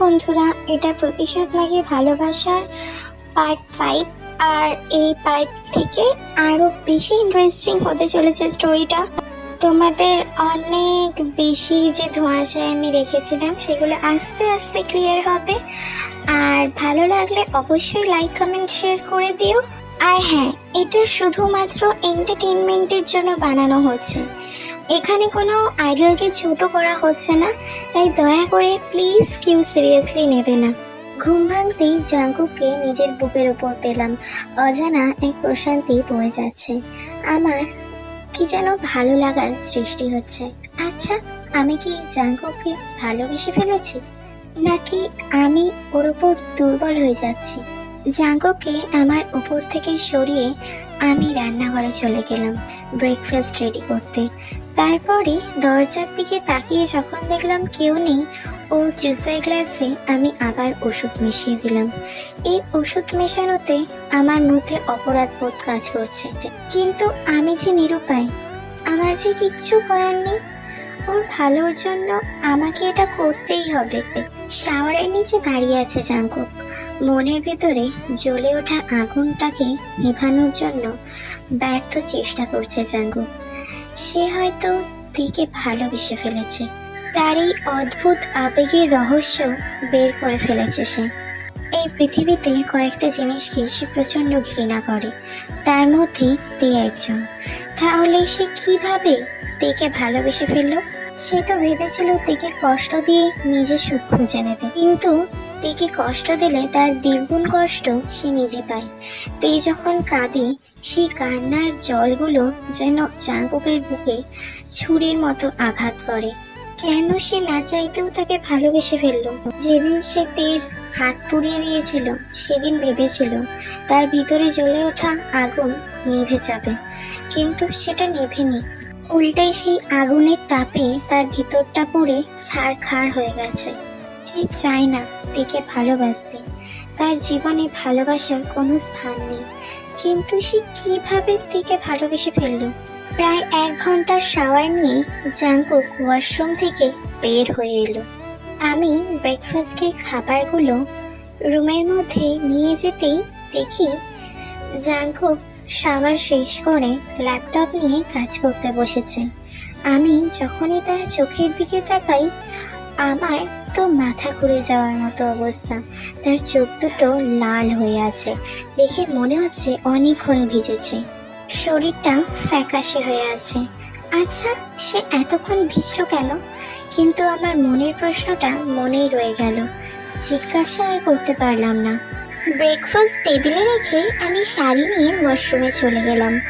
বন্ধুরা, এটা প্রতিশোধ নাকি ভালোবাসার পার্ট ফাইভ আর এই পার্ট থেকে আরও বেশি ইন্টারেস্টিং হতে চলেছে স্টোরিটা তোমাদের অনেক বেশি যে ধোঁয়াশায় আমি রেখেছিলাম, সেগুলো আস্তে আস্তে ক্লিয়ার হবে। আর ভালো লাগলে অবশ্যই লাইক কমেন্ট শেয়ার করে দিও। আর হ্যাঁ এটা শুধুমাত্র এন্টারটেনমেন্টের জন্য বানানো হচ্ছে। এখানে কোনো আইডলকে ছোট করা হচ্ছে না, তাই দয়া করে প্লিজ কেউ সিরিয়াসলি নেবে না। ঘুম ভাঙতেই জাঙ্কুককে নিজের বুকের ওপর পেলাম। অজানা এক প্রশান্তি বয়ে যাচ্ছে। আমার কি যেন ভালো লাগার সৃষ্টি হচ্ছে। আচ্ছা আমি কি জাঙ্কুককে ভালোবেসে ফেলেছি? নাকি আমি ওর ওপর দুর্বল হয়ে যাচ্ছি? জাঙ্কুককে আমার উপর থেকে সরিয়ে আমি রান্নাঘরে চলে গেলাম ব্রেকফাস্ট রেডি করতে। তারপরে দরজার দিকে তাকিয়ে যখন দেখলাম কেউ নেই, ওর জুসের গ্লাসে আমি আবার ওষুধ মিশিয়ে দিলাম। এই ওষুধ মেশানোতে আমার মধ্যে অপরাধ বোধ কাজ করছে। কিন্তু আমি যে নিরুপায়, আমার যে কিচ্ছু করার নেই, ওর ভালোর জন্য আমাকে এটা করতেই হবে। শাওয়ারের নিচে দাঁড়িয়ে আছে জাঙ্কুক মনের ভেতরে জ্বলে ওঠা আগুনটাকে নেভানোর জন্য ব্যর্থ চেষ্টা করছে জাঙ্কুক সে হয়তো দিকে ভালোবেসে ফেলেছে। তার এই অদ্ভুত আবেগের রহস্য বের করে ফেলেছে সে। এই পৃথিবীতে কয়েকটা জিনিসকে সে প্রচণ্ড ঘৃণা করে। তার মধ্যে তে একজন। তাহলে সে কীভাবে তেকে ভালোবেসে ফেলল? সে তো ভেবেছিল তেকে কষ্ট দিয়ে নিজে সুখ খুঁজে নেবে। কিন্তু তেকে কষ্ট দিলে তার দ্বিগুণ কষ্ট সে নিজে পায়। তে যখন কাঁদে, সেই কান্নার জলগুলো যেন চাঙ্কুকের বুকে ছুরির মতো আঘাত করে। কেন সে না চাইতেও তাকে ভালোবেসে ফেলল? যেদিন সে তের হাত পুড়িয়ে দিয়েছিল, সেদিন ভেবেছিল, তার ভিতরে জ্বলে ওঠা আগুন নিভে যাবে। কিন্তু সেটা নেভেনি। উল্টাই সেই আগুনের তাপে তার ভিতরটা পুড়ে ছাড়খাড় হয়ে গেছে। সে চায় না তেকে ভালোবাসতে তার জীবনে ভালোবাসার কোনো স্থান নেই। কিন্তু সে কীভাবে তেকে ভালোবেসে ফেলল? প্রায় এক ঘণ্টার শাওয়ার নিয়ে জাঙ্কুক ওয়াশরুম থেকে বের হয়ে এলো। আমি ব্রেকফাস্টের খাবারগুলো রুমের মধ্যে নিয়ে যেতেই দেখি জাঙ্কুক শাওয়ার শেষ করে ল্যাপটপ নিয়ে কাজ করতে বসেছে। আমি যখনই তার চোখের দিকে তাকাই আমার তো মাথা ঘুরে যাওয়ার মতো অবস্থা। তার চোখ দুটো লাল হয়ে আছে। দেখে মনে হচ্ছে অনেকক্ষণ ভিজেছে। শরীরটা ফ্যাকাশে হয়ে আছে। আচ্ছা সে এতক্ষণ ভিজল কেন? কিন্তু আমার মনের প্রশ্নটা মনেই রয়ে গেল। জিজ্ঞাসা আর করতে পারলাম না। ব্রেকফাস্ট টেবিলে রেখে আমি শাড়ি নিয়ে ওয়াশরুমে চলে গেলাম।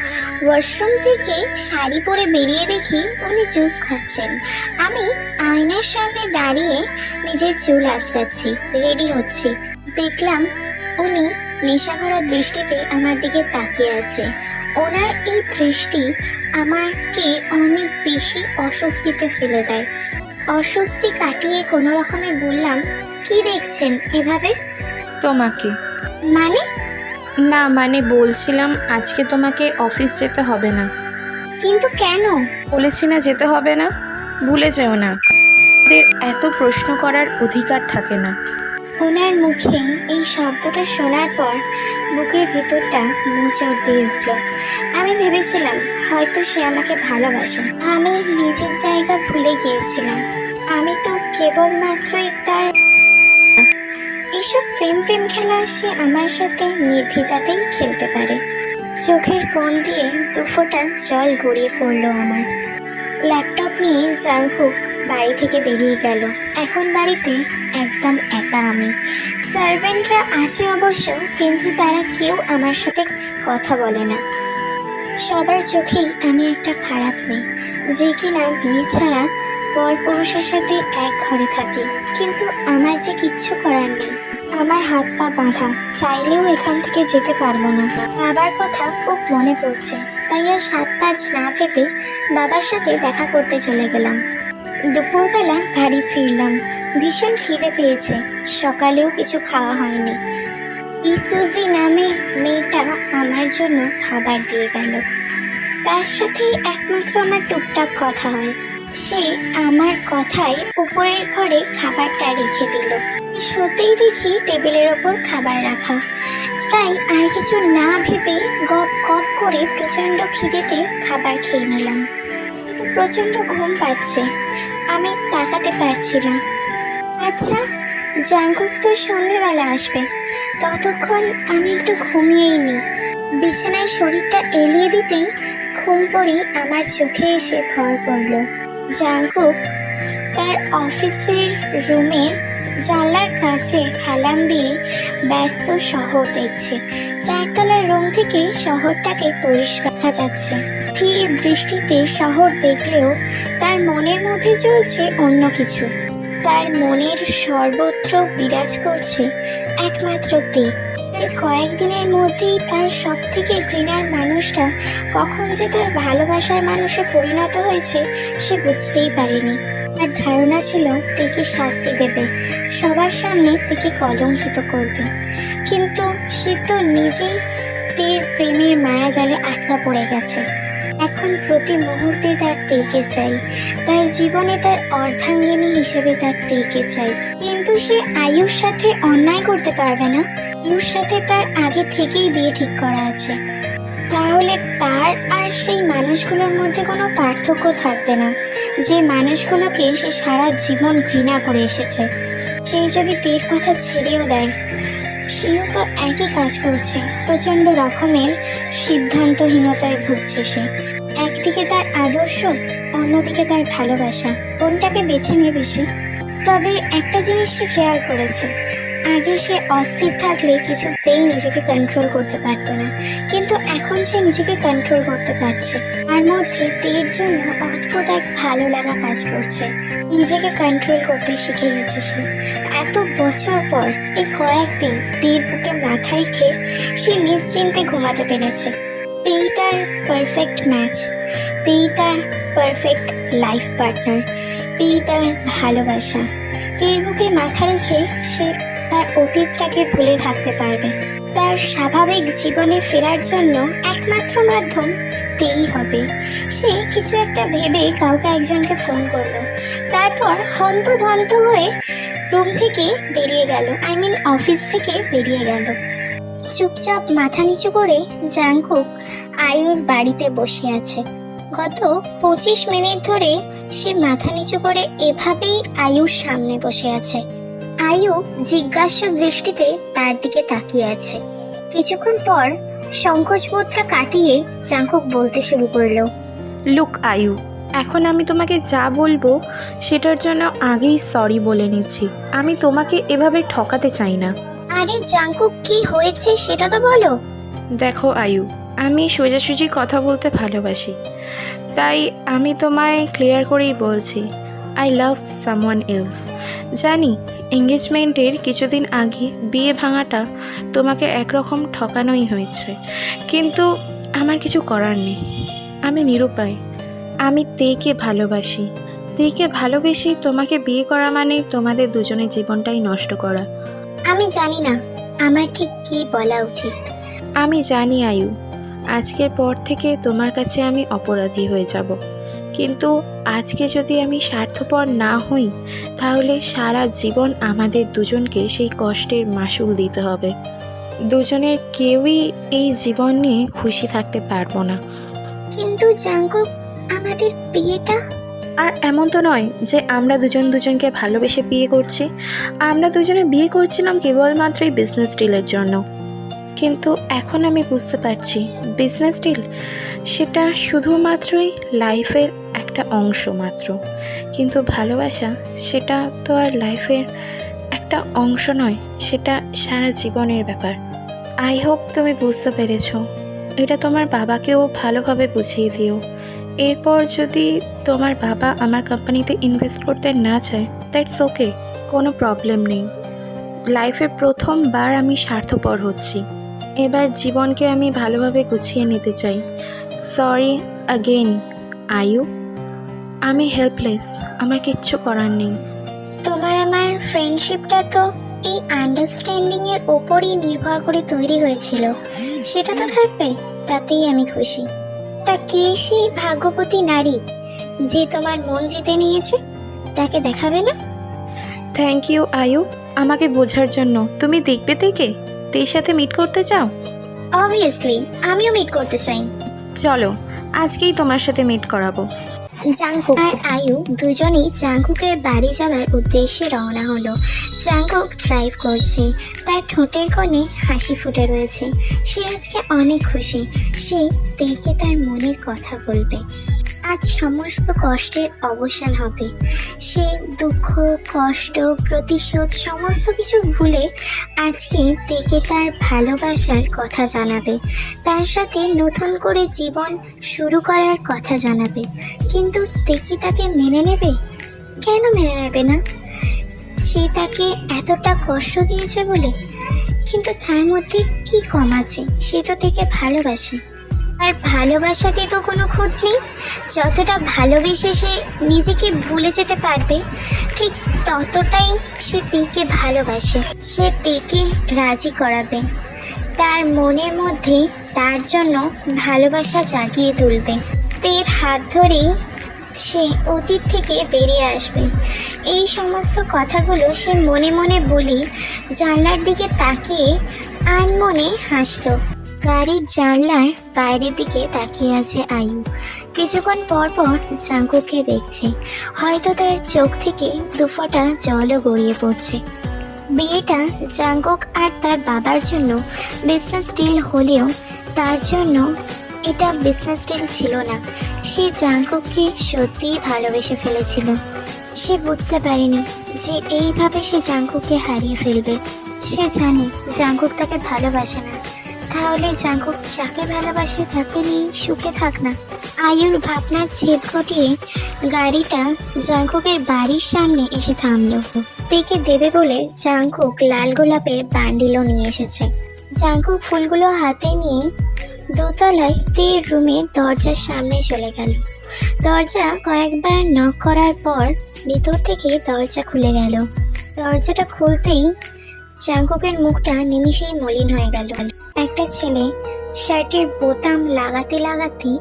ওয়াশরুম থেকে শাড়ি পরে বেরিয়ে দেখি উনি জুস খাচ্ছেন। আমি আয়নার সামনে দাঁড়িয়ে নিজের চুল আঁচড়াচ্ছি রেডি হচ্ছি। দেখলাম উনি নেশাভরা দৃষ্টিতে আমার দিকে তাকিয়ে আছে। ওনার এই দৃষ্টি আমাকে অনেক বেশি অস্বস্তিতে ফেলে দেয়। অস্বস্তি কাটিয়ে কোনো রকমে বললাম, কি দেখছেন এভাবে? তোমাকে। মানে? না মানে বলছিলাম আজকে তোমাকে অফিস যেতে হবে না। কিন্তু কেন? বলেছি না যেতে হবে না। ভুলে যেও না। ওদের এত প্রশ্ন করার অধিকার থাকে না। ওনার মুখে এই শব্দটা শোনার পর বুকের ভেতরটা মোচড় দিয়ে উঠল। আমি ভেবেছিলাম হয়তো সে আমাকে ভালোবাসে। আমি নিজের জায়গা ভুলে গিয়েছিলাম। আমি তো কেবলমাত্রই তার এসব প্রেম প্রেম খেলা সে আমার সাথে নির্দ্বিধাতেই খেলতে পারে। চোখের কোণ দিয়ে দুফোটা জল গড়িয়ে পড়ল আমার। ল্যাপটপ নিয়ে জাংকুক বাড়ি থেকে বেরিয়ে গেল। এখন বাড়িতে একদম একা আমি। সার্ভেন্টরা আছে অবশ্য, কিন্তু তারা কেউ আমার সাথে কথা বলে না। সবার চোখেই আমি একটা খারাপ মেয়ে, যে কিনা বিয়ে ছাড়া পর পুরুষের সাথে এক ঘরে থাকি। কিন্তু আমার যে কিচ্ছু করার নেই। আমার হাত পা বাঁধা। চাইলেও এখান থেকে যেতে পারব না। বাবার কথা খুব মনে পড়ছে। তাই আর সাত পাঁচ না ভেবে বাবার সাথে দেখা করতে চলে গেলাম। দুপুরবেলা বাড়ি ফিরলাম। ভীষণ খিদে পেয়েছে। সকালেও কিছু খাওয়া হয়নি। ইসুজি নামে মেয়েটা আমার জন্য খাবার দিয়ে গেল। তার সাথে একমাত্র আমার টুকটাক কথা হয়। সে আমার কথায় উপরের ঘরে খাবারটা রেখে দিল। সত্যিই দেখি টেবিলের ওপর খাবার রাখা। তাই আর কিছু না ভেবে গপ গপ করে প্রচণ্ড খিদেতে খাবার খেয়ে নিলাম। কিন্তু প্রচণ্ড ঘুম পাচ্ছে। আমি তাকাতে পারছি না। আচ্ছা জাঙ্কুক তো সন্ধেবেলা আসবে। ততক্ষণ আমি একটু ঘুমিয়েই নিই। বিছানায় শরীরটা এলিয়ে দিতেই ঘুম পড়ি আমার চোখে এসে ভর পড়ল। জাঙ্কুক তার অফিসের রুমের জানলার কাছে হেলান দিয়ে ব্যস্ত শহর দেখছে। চারতলার রুম থেকে শহরটাকে পরিষ্কার দেখা যাচ্ছে। স্থির দৃষ্টিতে শহর দেখলেও তার মনের মধ্যে চলছে অন্য কিছু। তার মনের সর্বত্র বিরাজ করছে একমাত্র তে এই কয়েকদিনের মধ্যেই তার সব থেকে ঘৃণার মানুষটা কখন যে তার ভালোবাসার মানুষে পরিণত হয়েছে, সে বুঝতেই পারেনি। তার ধারণা ছিল, তেকে শাস্তি দেবে। সবার সামনে তেকে কলঙ্কিত করবে। কিন্তু সে তো নিজেই তের প্রেমের মায়াজালে আটকা পড়ে গেছে। এখন প্রতি মুহূর্তে তার তেকে চাই। তার জীবনে তার অর্ধাঙ্গিনী হিসেবে তার তেকে চাই। কিন্তু সে আয়ুর সাথে অন্যায় করতে পারবে না। আয়ুর সাথে তার আগে থেকেই বিয়ে ঠিক করা আছে। তাহলে তার আর সেই মানুষগুলোর মধ্যে কোনো পার্থক্য থাকবে না। যে মানুষগুলোকে সে সারা জীবন ঘৃণা করে এসেছে, সে যদি তের কথা ছেড়েও দেয়, সেও তো একই কাজ করছে, প্রচণ্ড রকমের সিদ্ধান্তহীনতায় ভুগছে সে। একদিকে তার আদর্শ, অন্যদিকে তার ভালোবাসা। কোনটাকে বেছে নেবে সে? তবে একটা জিনিস সে খেয়াল করেছে আগে সে অস্থির থাকলে কিছুতেই নিজেকে কন্ট্রোল করতে পারতো না। কিন্তু এখন সে নিজেকে কন্ট্রোল করতে পারছে। তার মধ্যে তের জন্য অদ্ভুত এক ভালো লাগা কাজ করছে। নিজেকে কন্ট্রোল করতে শিখে গেছে সে। এত বছর পর, এই কয়েকদিন তের বুকে মাথা রেখে সে নিশ্চিন্তে ঘুমাতে পেরেছে। তেই তার পারফেক্ট ম্যাচ তেই তার পারফেক্ট লাইফ পার্টনার তেই তার ভালোবাসা। তের বুকে মাথা রেখে সে তার অতীতটাকে ভুলে থাকতে পারবে। তার স্বাভাবিক জীবনে ফেরার জন্য একমাত্র মাধ্যম তেই হবে। সে কিছু একটা ভেবে কাউকে একজনকে ফোন করল। তারপর হন্তধন্ত হয়ে রুম থেকে বেরিয়ে গেল। আই মিন অফিস থেকে বেরিয়ে গেল। চুপচাপ মাথা নিচু করে জাংকুক আয়ুর বাড়িতে বসে আছে। গত পঁচিশ মিনিট ধরে সে মাথা নিচু করে এভাবেই আয়ুর সামনে বসে আছে। আয়ু জিজ্ঞাসা দৃষ্টিতে তার দিকে তাকিয়ে আছে। কিছুক্ষণ পর সংকোচবোধটা কাটিয়ে জাঙ্কুক বলতে শুরু করল লুক আয়ু এখন আমি তোমাকে যা বলব সেটার জন্য আগেই সরি বলে নিচ্ছি। আমি তোমাকে এভাবে ঠকাতে চাই না। আরে জাঙ্কুক কি হয়েছে সেটা তো বলো। দেখো আয়ু আমি সোজাসুজি কথা বলতে ভালোবাসি তাই আমি তোমায় ক্লিয়ার করেই বলছি আই লাভ সামওয়ান এলস জানি এঙ্গেজমেন্টের কিছুদিন আগে বিয়ে ভাঙাটা তোমাকে একরকম ঠকানোই হয়েছে। কিন্তু আমার কিছু করার নেই। আমি নিরুপায়। আমি তেকে ভালোবাসি। তেকে ভালোবেসে তোমাকে বিয়ে করা মানে তোমাদের দুজনের জীবনটাই নষ্ট করা। আমি জানি না আমার ঠিক কি বলা উচিত। আমি জানি আয়ু। আজকের পর থেকে তোমার কাছে আমি অপরাধী হয়ে যাব। কিন্তু আজকে যদি আমি স্বার্থপর না হই তাহলে সারা জীবন আমাদের দুজনকে সেই কষ্টের মাসুল দিতে হবে। দুজনের কেউই এই জীবন নিয়ে খুশি থাকতে পারব না। কিন্তু জাঙ্কুক আমাদের বিয়েটা? আর এমন তো নয় যে আমরা দুজন দুজনকে ভালোবেসে বিয়ে করছি। আমরা দুজনে বিয়ে করছিলাম কেবলমাত্র এই বিজনেস ডিলের জন্য। কিন্তু এখন আমি বুঝতে পারছি বিজনেস ডিল সেটা শুধুমাত্রই লাইফের একটা অংশ মাত্র। কিন্তু ভালোবাসা সেটা তো আর লাইফের একটা অংশ নয়, সেটা সারা জীবনের ব্যাপার। আই হোপ তুমি বুঝতে পেরেছ। এটা তোমার বাবাকেও ভালোভাবে বুঝিয়ে দিও। এরপর যদি তোমার বাবা আমার কোম্পানিতে ইনভেস্ট করতে না চায় দ্যাটস ওকে কোনো প্রবলেম নেই। লাইফে প্রথমবার আমি স্বার্থপর হচ্ছি। এবার জীবনকে আমি ভালোভাবে গুছিয়ে নিতে চাই। সরি অগেন আয়ু। আমি হেল্পলেস আমার কিচ্ছু করার নেই। তোমার আমার ফ্রেন্ডশিপটা তো এই আন্ডারস্ট্যান্ডিং এর ওপরই নির্ভর করে তৈরি হয়েছিল। সেটা তো থাকবে তাতেই আমি খুশি। তা কে সেই ভাগ্যবতী নারী যে তোমার মন জিতে নিয়েছে তাকে দেখাবে না? থ্যাংক ইউ আয়ু আমাকে বোঝার জন্য। তুমি দেখবে থেকে তের সাথে মিট করতে চাও? অবভিয়াসলি আমিও মিট করতে চাই। চলো আজকেই তোমার সাথে মিট করাবো। জাংকুক আর আয়ু দুজনেই জাংকুকের বাড়ি যাওয়ার উদ্দেশ্যে রওনা হলো। জাংকুক ড্রাইভ করছে। তার ঠোঁটের কোণে হাসি ফুটে রয়েছে। সে আজকে অনেক খুশি। সে দেখে তার মনের কথা বলবে। আজ সমস্ত কষ্টের অবসান হবে। সে দুঃখ, কষ্ট, প্রতিশোধ, সমস্ত কিছু ভুলে আজকে তেকে তার ভালোবাসার কথা জানাবে। তার সাথে নতুন করে জীবন শুরু করার কথা জানাবে। কিন্তু তেকি তাকে মেনে নেবে? কেন মেনে নেবে না? সে তাকে এতটা কষ্ট দিয়েছে বলে। কিন্তু তার মধ্যে কি কম আছে, সে তো থেকে ভালোবাসে। আর ভালোবাসাতে তো কোনো খুঁত নেই। যতটা ভালোবেসে সে নিজেকে ভুলে যেতে পারবে, ঠিক ততটাই সে তেকে ভালোবাসে, সে তেকে রাজি করাবে। তার মনের মধ্যে তার জন্য ভালোবাসা জাগিয়ে তুলবে। তের হাত ধরেই সে অতীত থেকে বেরিয়ে আসবে। এই সমস্ত কথাগুলো সে মনে মনে বলি জানলার দিকে তাকিয়ে আনমনে হাসলো। গাড়ির জানলার বাইরের দিকে তাকিয়ে আছে আয়ু। কিছুক্ষণ পর পর জাঙ্কুকে দেখছে। হয়তো তার চোখ থেকে দুফোঁটা জলও গড়িয়ে পড়ছে। বিয়েটা জাঙ্কুক আর তার বাবার জন্য বিজনেস ডিল হলেও তার জন্য এটা বিজনেস ডিল ছিল না। সে জাঙ্কুককে সত্যিই ভালোবেসে ফেলেছিল। সে বুঝতে পারেনি যে এইভাবে সে জাঙ্কুককে হারিয়ে ফেলবে। সে জানে জাঙ্কুক তাকে ভালোবাসে না। তাহলে জাঙ্কুক যাকে ভালোবাসে তাকে নিয়ে সুখে থাক না। আয়ুর ভাবনার ছেদ ঘটিয়ে গাড়িটা জাঙ্কুকের বাড়ির সামনে এসে থামলো। তেকে দেবে বলে জাঙ্কুক লাল গোলাপের বান্ডিলও নিয়ে এসেছে। জাঙ্কুক ফুলগুলো হাতে নিয়ে দোতলায় তীর রুমের দরজার সামনে চলে গেল। দরজা কয়েকবার নক করার পর ভিতর থেকে দরজা খুলে গেল। দরজাটা খুলতেই জাঙ্কুকের মুখটা নিমিষেই মলিন হয়ে গেল। একটা ছেলে শার্টের বোতাম লাগাতে লাগাতে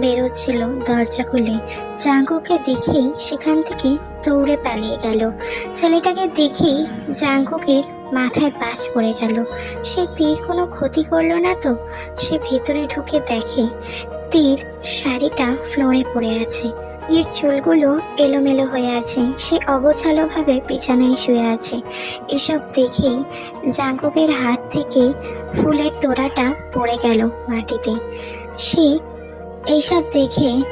বেরোচ্ছিল দরজা খুলে। জাঙ্কুকে দেখেই সেখান থেকে দৌড়ে পালিয়ে গেল। ছেলেটাকে দেখেই জাঙ্কুকের মাথায় বাজ পড়ে গেল। সে তীর কোনো ক্ষতি করল না তো? সে ভেতরে ঢুকে দেখে তীর শাড়িটা ফ্লোরে পড়ে আছে। এর চুলগুলো এলোমেলো হয়ে আছে। সে অগোছালোভাবে বিছানায় শুয়ে আছে। এসব দেখেই জাঙ্কুকের হাত থেকে ফুলের তোড়াটা পড়ে গেল মাটিতে। সে এইসব দেখে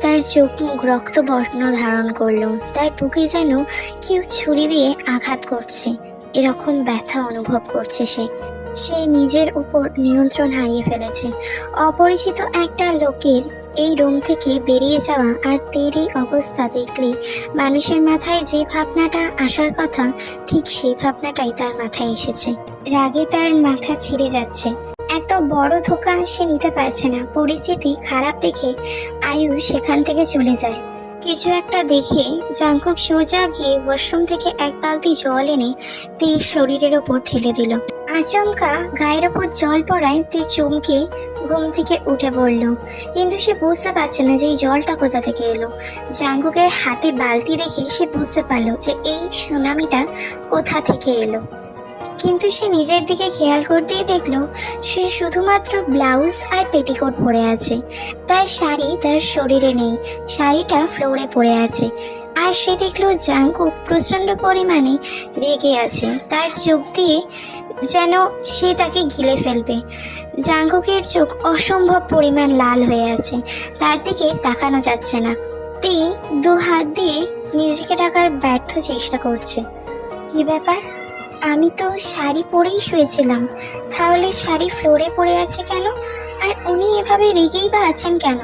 তার চোখ মুখ রক্তবর্ণ ধারণ করল। তার বুকে যেন কেউ ছুরি দিয়ে আঘাত করছে। এরকম ব্যথা অনুভব করছে সে। সে নিজের উপর নিয়ন্ত্রণ হারিয়ে ফেলেছে। অপরিচিত একটা লোকের এই রুম থেকে বেরিয়ে যাওয়া আর তেরি অবস্থা দেখলে মানুষের মাথায় যে ভাবনাটা আসার কথা, ঠিক সেই ভাবনাটাই তার মাথায় এসেছে। রাগে তার মাথা ছিঁড়ে যাচ্ছে। এত বড় ধোকা সে নিতে পারছে না। পরিস্থিতি খারাপ দেখে আয়ু সেখান থেকে চলে যায়। কিছু একটা দেখে জাঙ্কুক সোজা গিয়ে ওয়াশরুম থেকে এক বালতি জল এনে তীর শরীরের ওপর ঠেলে দিল। আচমকা গায়ের ওপর জল পড়ায় তীর চমকে ঘুম থেকে উঠে পড়ল। কিন্তু সে বুঝতে পারছে না যে এই জলটা কোথা থেকে এলো। জাঙ্কুকের হাতে বালতি দেখে সে বুঝতে পারল যে এই সুনামিটা কোথা থেকে এলো। কিন্তু সে নিজের দিকে খেয়াল করতেই দেখল, সে শুধুমাত্র ব্লাউজ আর পেটিকোট পরে আছে। তার শাড়ি তার শরীরে নেই, শাড়িটা ফ্লোরে পড়ে আছে। আর সে দেখল জাঙ্কুক প্রচণ্ড পরিমাণে রেগে আছে। তার চোখ দিয়ে যেন সে তাকে গিলে ফেলবে। জাঙ্কুকের চোখ অসম্ভব পরিমাণ লাল হয়ে আছে। তার দিকে তাকানো যাচ্ছে না। তি দু হাত দিয়ে নিজেকে ঢাকার ব্যর্থ চেষ্টা করছে। কি ব্যাপার? আমি তো শাড়ি পরেই শুয়েছিলাম। তাহলে শাড়ি ফ্লোরে পড়ে আছে কেন? আর উনি এভাবে রেগেই বা আছেন কেন?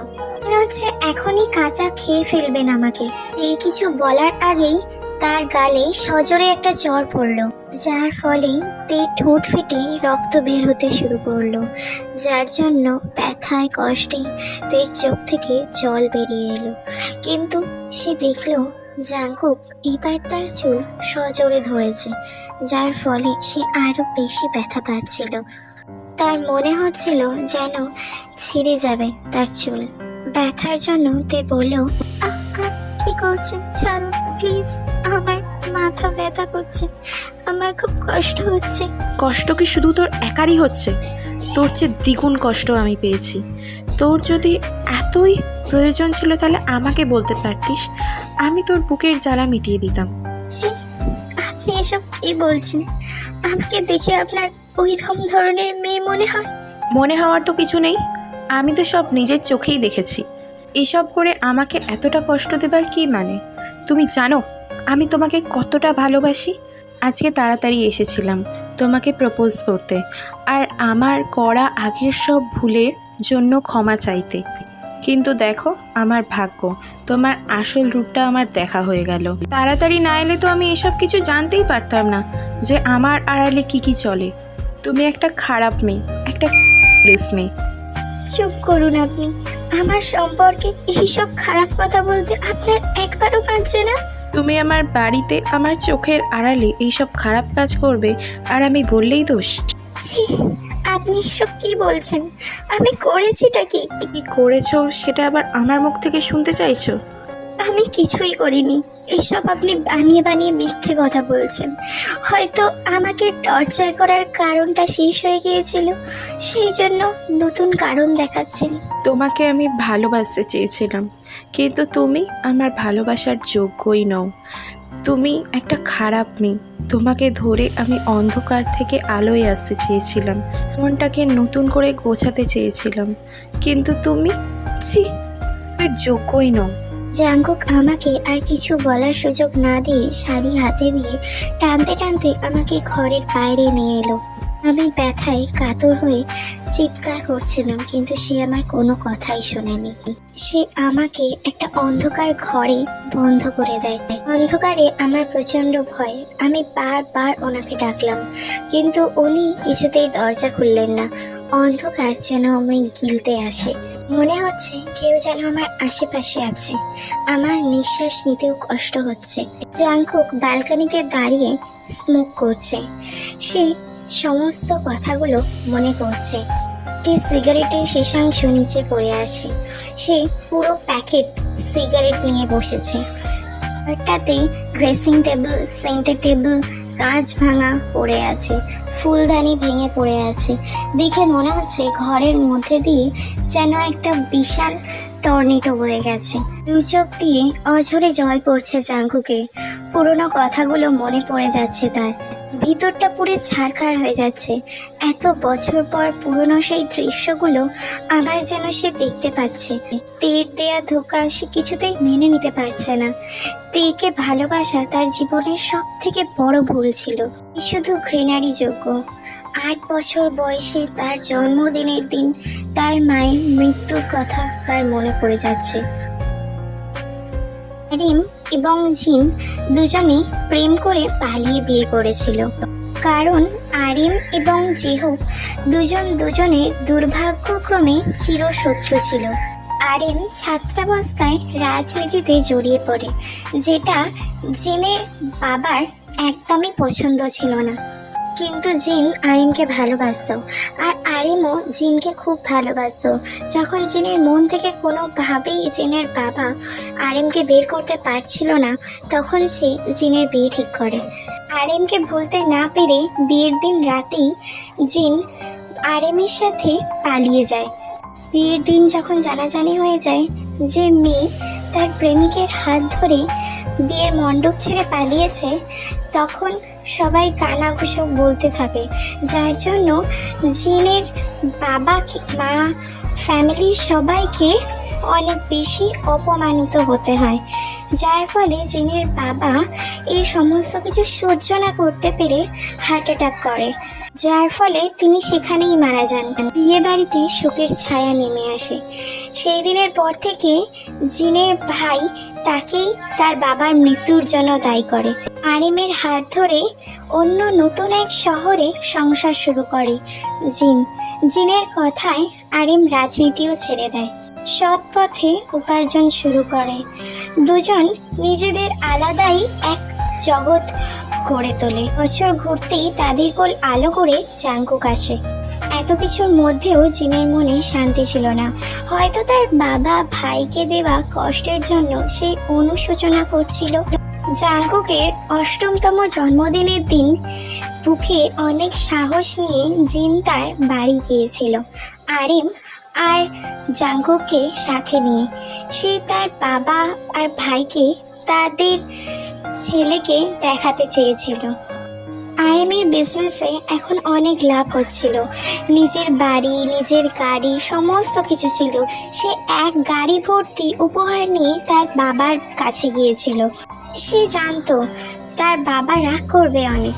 মনে হচ্ছে এখনই কাঁচা খেয়ে ফেলবেন আমাকে। এই কিছু বলার আগেই তার গালে সজোরে একটা জ্বর পড়ল, যার ফলে তে ঠোঁট ফেটে রক্ত বের হতে শুরু করল। যার জন্য ব্যথায়, কষ্টে তের চোখ থেকে জল বেরিয়ে এলো। কিন্তু সে দেখল জাঙ্কুক এবার তার চুল সজোরে ধরেছে যার ফলে সে আরও বেশি ব্যথা পাচ্ছিল। তার মনে হচ্ছিল যেন ছিঁড়ে যাবে তার চুল। ব্যথার জন্য তে বলল "আহ, আহ, করছেন? ছাড়ুন প্লিজ আমার মাথা ব্যথা করছে। আমার খুব কষ্ট হচ্ছে। কষ্ট কি শুধু তোর একারই হচ্ছে? তোর চেয়ে দ্বিগুণ কষ্ট আমি পেয়েছি। তোর যদি এতই প্রয়োজন ছিল তাহলে আমাকে বলতে পারতিস আমি তোর বুকের জ্বালা মিটিয়ে দিতাম। আপনি এসব কি বলছেন? আমাকে দেখে আপনার ওইরকম ধরনের মেয়ে মনে হয়? মনে হওয়ার তো কিছু নেই আমি তো সব নিজের চোখেই দেখেছি। এসব করে আমাকে এতটা কষ্ট দেবার কি মানে? তুমি জানো আমি তোমাকে কতটা ভালোবাসি? আজকে তাড়াতাড়ি এসেছিলাম তোমাকে প্রপোজ করতে। আর আমার করা আগের সব ভুলের জন্য ক্ষমা চাইতে। কিন্তু দেখো, আমার ভাগ্য, তোমার আসল রূপটা আমার দেখা হয়ে গেল। তাড়াতাড়ি না এলে তো আমি এসব কিছু জানতেই পারতাম না যে আমার আড়ালে কি কি চলে। তুমি একটা খারাপ মেয়ে, একটা প্লিজ মেয়ে। চুপ করুন আপনি। আমার সম্পর্কে এইসব খারাপ কথা বলতে আপনার একবারও পাচ্ছে না। তুমি আমার বাড়িতে আমার চোখের আড়ালে এইসব খারাপ কাজ করবে আর আমি বললেই দোষ। ছি আপনি এসব কি বলছেন? আমি করেছিটা কি? কি করেছ সেটা আবার আমার মুখ থেকে শুনতে চাইছো? আমি কিছুই করিনি। এইসব আপনি বানিয়ে বানিয়ে মিথ্যে কথা বলছেন। হয়তো আমাকে টর্চার করার কারণটা শেষ হয়ে গিয়েছিল সেই জন্য নতুন কারণ দেখাচ্ছেন। তোমাকে আমি ভালোবাসতে চেয়েছিলাম। কিন্তু তুমি আমার ভালোবাসার যোগ্যই নও। তুমি একটা খারাপ মেয়ে। তোমাকে ধরে আমি অন্ধকার থেকে আলোয় আসতে চেয়েছিলাম। মনটাকে নতুন করে গোছাতে চেয়েছিলাম। কিন্তু তুমি, ছি আর যোগ্যই নও। জাঙ্কুক, আমাকে আর কিছু বলার সুযোগ না দিয়ে শাড়ি হাতে দিয়ে টানতে টানতে আমাকে ঘরের বাইরে নিয়ে এলো। আমি ব্যথায় কাতর হয়ে চিৎকার করছিলাম, কিন্তু সে আমার কোনো কথাই শোনেনি। সে আমাকে একটা অন্ধকার ঘরে বন্ধ করে দেয়। অন্ধকারে আমার প্রচণ্ড ভয়। আমি বারবার ওনাকে ডাকলাম, কিন্তু উনি কিছুতেই দরজা খুললেন না। অন্ধকার যেন আমি গিলতে আসে। মনে হচ্ছে কেউ যেন আমার আশেপাশে আছে। আমার নিঃশ্বাস নিতেও কষ্ট হচ্ছে। জাংকুক ব্যালকানিতে দাঁড়িয়ে স্মোক করছে। সে সমস্ত কথাগুলো মনে করছে একটি সিগারেটের শেষাংশ নিচে পড়ে আসে সে পুরো প্যাকেট সিগারেট নিয়ে বসেছে। ঘরটাতে ড্রেসিং টেবিল, সেন্টার টেবিল, কাঁচ ভাঙা পড়ে আছে। ফুলদানি ভেঙে পড়ে আছে। দেখে মনে হচ্ছে ঘরের মধ্যে দিয়ে যেন একটা বিশাল টর্নেডো বয়ে গেছে। দু চোখ দিয়ে অঝরে জল পড়ছে জাঙ্কুকে পুরনো কথাগুলো মনে পড়ে যাচ্ছে তার। ভিতরটা পুরো ছাড়খাড় হয়ে যাচ্ছে। এত বছর পর পুরনো সেই দৃশ্যগুলো আবার যেন সে দেখতে পাচ্ছে। তের দেয়া ধোকা সে কিছুতেই মেনে নিতে পারছে না। তেকে ভালোবাসা তার জীবনের সব থেকে বড় ভুল ছিল। শুধু ঘৃণারই যোগ্য। আট বছর বয়সে তার জন্মদিনের দিন তার মায়ের মৃত্যুর কথা তার মনে পড়ে যাচ্ছে। রিম এবং জিন দুজনে প্রেম করে পালিয়ে বিয়ে করেছিল। কারণ আরিম এবং জেহু দুজন দুজনের দুর্ভাগ্যক্রমে চিরশত্রু ছিল। আরিম ছাত্রাবস্থায় রাজনীতিতে জড়িয়ে পড়ে, যেটা জিনের বাবার একদমই পছন্দ ছিল না। কিন্তু জিন আরিমকে ভালোবাসত, আর আরিমও জিনকে খুব ভালোবাসত। যখন জিনের মন থেকে কোনোভাবেই জিনের বাবা আরিমকে বের করতে পারছিল না, তখন সে জিনের বিয়ে ঠিক করে। আরিমকে ভুলতে না পেরে বিয়ের দিন রাতেই জিন আরিমের সাথে পালিয়ে যায়। বিয়ের দিন যখন জানাজানি হয়ে যায়, যে মেয়ে তার প্রেমিকের হাত ধরে বিয়ের মণ্ডপ ছেড়ে পালিয়েছে, তখন সবাই কানাঘুষো বলতে থাকে, যার জন্য জিনের বাবা মা ফ্যামিলির সবাইকে অনেক বেশি অপমানিত হতে হয়। যার ফলে জিনের বাবা এই সমস্ত কিছু সহ্য না করতে পেরে হার্ট অ্যাটাক করে। যার ফলে তিনি সেখানেই মারা যান। বিয়ে বাড়িতে শোকের ছায়া নেমে আসে। সেই দিনের পর থেকে জিনের ভাই তাকেই তার বাবার মৃত্যুর জন্য দায়ী করে। আরিমের হাত ধরে অন্য নতুন এক শহরে সংসার শুরু করে জিন। জিনের কথায় আরিম রাজনীতিও ছেড়ে দেয়। সৎ পথে উপার্জন শুরু করে। দুজন নিজেদের আলাদাই এক জগৎ গড়ে তোলে। বছর ঘুরতেই তাদের কোল আলো করে চাঙ্কুক আসে। এত কিছুর মধ্যেও জিনের মনে শান্তি ছিল না। হয়তো তার বাবা ভাইকে দেওয়া কষ্টের জন্য সে অনুশোচনা করছিল। জাঙ্কুকের অষ্টমতম জন্মদিনের দিন বুকে অনেক সাহস নিয়ে জিন তার বাড়ি গিয়েছিল। আরিম আর জাঙ্কুককে সাথে নিয়ে। সে তার বাবা আর ভাইকে তাদের ছেলেকে দেখাতে চেয়েছিল। আরিমের বিজনেসে এখন অনেক লাভ হচ্ছিল। নিজের বাড়ি, নিজের গাড়ি, সমস্ত কিছু ছিল। সে এক গাড়ি ভর্তি উপহার নিয়ে তার বাবার কাছে গিয়েছিল। সে জানতো, তার বাবা রাগ করবে অনেক।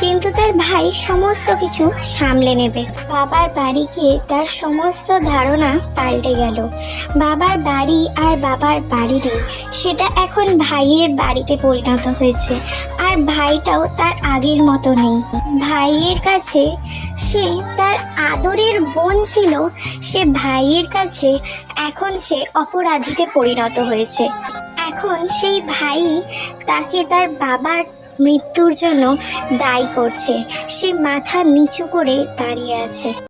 কিন্তু তার ভাই সমস্ত কিছু সামলে নেবে। বাবার বাড়ি গিয়ে তার সমস্ত ধারণা পাল্টে গেল। বাবার বাড়ি আর বাবার বাড়ি নেই সেটা এখন ভাইয়ের বাড়িতে পরিণত হয়েছে। আর ভাইটাও তার আগের মতো নেই। ভাইয়ের কাছে সে তার আদরের বোন ছিল, সে ভাইয়ের কাছে এখন সে অপরাধীতে পরিণত হয়েছে। এখন সেই ভাই তাকে তার বাবার মৃত্যুর জন্য দায়ী করছে। সে মাথা নিচু করে দাঁড়িয়ে আছে।